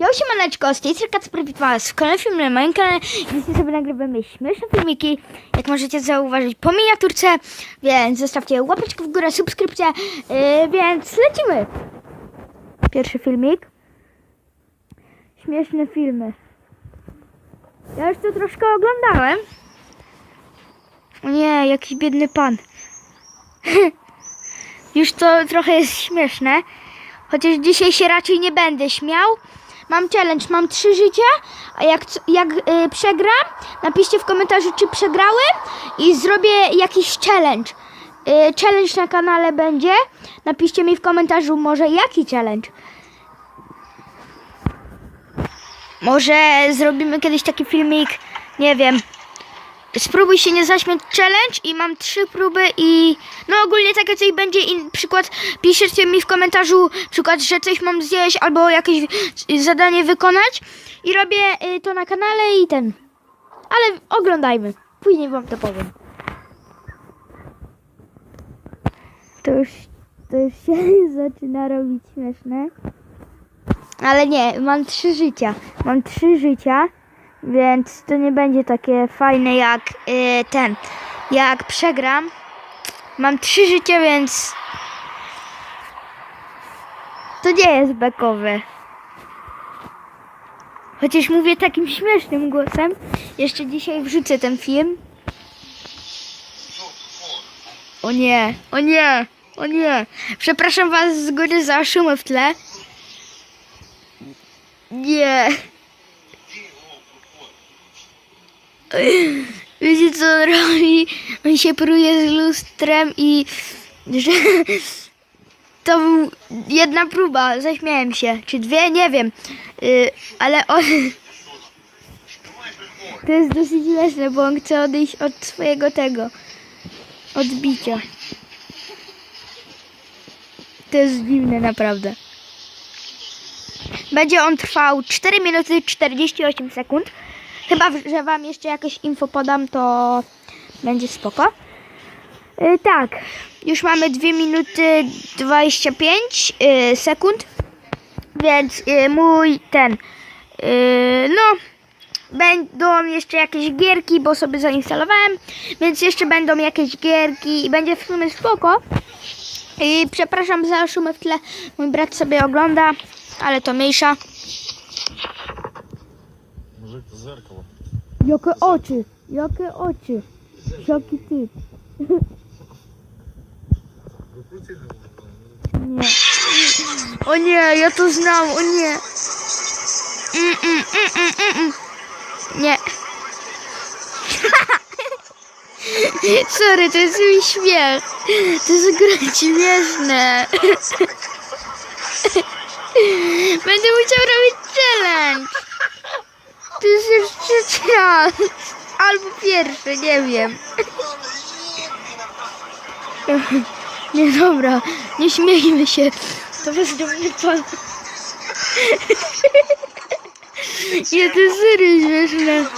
Ja siemaneczko, z tej strony Kacper witam was w kolejnym filmie na moim kanale. Dzisiaj sobie nagrywamy śmieszne filmiki, jak możecie zauważyć po miniaturce, więc zostawcie łapeczkę w górę, subskrypcję, yy, więc lecimy. Pierwszy filmik. Śmieszne filmy. Ja już to troszkę oglądałem. O nie, jakiś biedny pan. już to trochę jest śmieszne. Chociaż dzisiaj się raczej nie będę śmiał. Mam challenge, mam trzy życia, a jak, jak y, przegram, napiszcie w komentarzu, czy przegrałem i zrobię jakiś challenge. Y, challenge na kanale będzie. Napiszcie mi w komentarzu może jaki challenge. Może zrobimy kiedyś taki filmik, nie wiem. Spróbuj się nie zaśmiać challenge i mam trzy próby i no ogólnie takie coś będzie i przykład piszecie mi w komentarzu przykład, że coś mam zjeść albo jakieś zadanie wykonać i robię y, to na kanale i ten. Ale oglądajmy. Później wam to powiem. To już, to już się zaczyna robić śmieszne. Ale nie, mam trzy życia. Mam trzy życia, więc to nie będzie takie fajne jak y, ten. Jak przegram. Mam trzy życia, więc to nie jest bekowe. Chociaż mówię takim śmiesznym głosem. Jeszcze dzisiaj wrzucę ten film. O nie, o nie, o nie. Przepraszam was z góry za szumy w tle. Nie. Wiecie co on robi? On się pruje z lustrem i że to był jedna próba, zaśmiałem się. Czy dwie? Nie wiem. Y, ale on... To jest dosyć śmieszne, bo on chce odejść od swojego tego. Odbicia. To jest dziwne, naprawdę. Będzie on trwał 4 minuty 48 sekund. Chyba, że Wam jeszcze jakieś info podam, to będzie spoko. Y, tak, już mamy 2 minuty 25 y, sekund, więc y, mój ten, no, będą jeszcze jakieś gierki, bo sobie zainstalowałem, więc jeszcze będą jakieś gierki i będzie w sumie spoko. I przepraszam za szumy w tle, mój brat sobie ogląda, ale to mniejsza Może to zerkало. Jakie oczy, jakie oczy, jaki typ. Nie. O nie, ja to znam, o nie. Mm, mm, mm, mm, mm, mm. Nie. Sorry, to jest mi śmiech. To jest akurat śmieszne. Będę musiał robić challenge. to jest jeszcze czas. Albo pierwszy, nie wiem. Nie dobra, nie śmiejmy się. To jest do mnie pan. Nie, to jest serio śmieszne.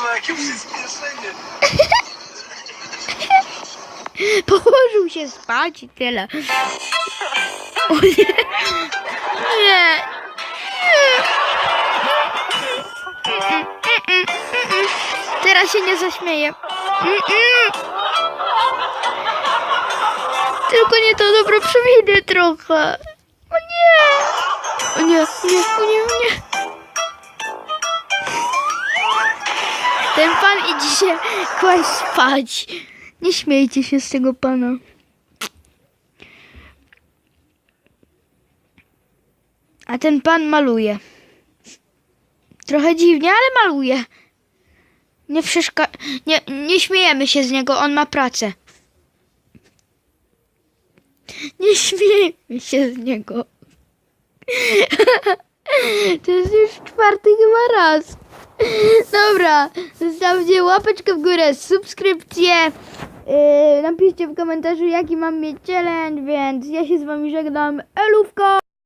Położył się spać i tyle. O nie. Nie. Teraz się nie zaśmieję. Tylko nie to dobro przewinę trochę. O nie. O nie, nie, o nie, o nie. Ten pan idzie się kłaść spać. Nie śmiejcie się z tego pana. A ten pan maluje. Trochę dziwnie, ale maluje. Nie przeszka... Nie, nie śmiejemy się z niego, on ma pracę. Nie śmiejmy się z niego. To jest już czwarty chyba raz. Dobra, zostawcie łapeczkę w górę, subskrypcję. Yy, napiszcie w komentarzu jaki mam mieć challenge, więc ja się z wami żegnam. Elówko!